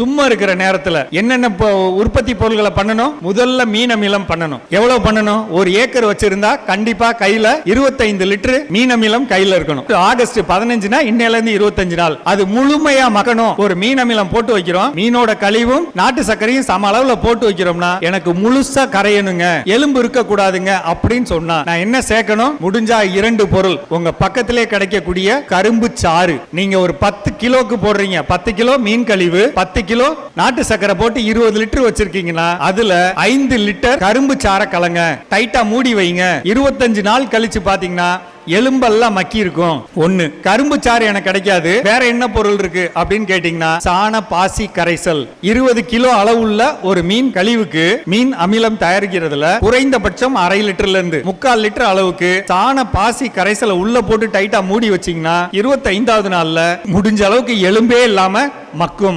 சும்மா இருக்கிற நேரத்துல என்னென்ன உற்பத்தி பொருட்களை பண்ணணும்? முதல்ல மீன் அமிலம் பண்ணணும். எவ்வளவு பண்ணணும்? ஒரு ஏக்கர் வச்சிருந்தா கண்டிப்பா கையில 25 லிட்டர் மீன் அமிலம் கையில இருக்கணும். ஆகஸ்ட் பதினஞ்சுனா இன்னையில இருந்து இருபத்தஞ்சு நாள். அது முழுமையா மக்கணும். ஒரு மீன் அமிலம் போட்டு வைக்கிறோம். மீனோட கழிவும் நாட்டு சர்க்கரையும் சம அளவுல போட்டு வைக்கிறோம்னா எனக்கு முழுசா கரையணுங்க. எலும்பு இருக்க கூடாதுங்க அப்படின்னு சொன்னா நான் என்ன சேர்க்கணும்? முடிஞ்சா இரண்டு பொருள். உங்க பக்கத்திலே கிடைக்கக்கூடிய கரும்பு சாறு. நீங்க ஒரு பத்து கிலோக்கு போடுறீங்க. பத்து கிலோ மீன் கழிவு பத்து கிலோ? நாட்டு சக்கரை போட்டு இருபது லிட்டர் வச்சிருக்கீங்கன்னா அதுல ஐந்து லிட்டர் கரும்பு சாறை கலங்க. டைட்டா மூடி வைங்க. இருபத்தஞ்சு நாள் கழிச்சு பாத்தீங்கன்னா எலும்பெல்லாம் மக்கி இருக்கும் ஒண்ணு கரும்பு சாறு எனக்கு கிடைக்காது. வேற என்ன பொருள் இருக்கு? அப்படின்னு கேட்டீங்கன்னா சாண பாசி கரைசல். இருபது கிலோ அளவுள்ள ஒரு மீன் கழிவுக்கு மீன் அமிலம் தயாரிக்கிறதுல குறைந்தபட்சம் அரை லிட்டர்ல இருந்து முக்கால் லிட்டர் அளவுக்கு சாண பாசி கரைசலை உள்ள போட்டு டைட்டா மூடி வச்சீங்கன்னா இருபத்தைந்தாவது நாள்ல முடிஞ்ச அளவுக்கு எலும்பே இல்லாம மக்கும்.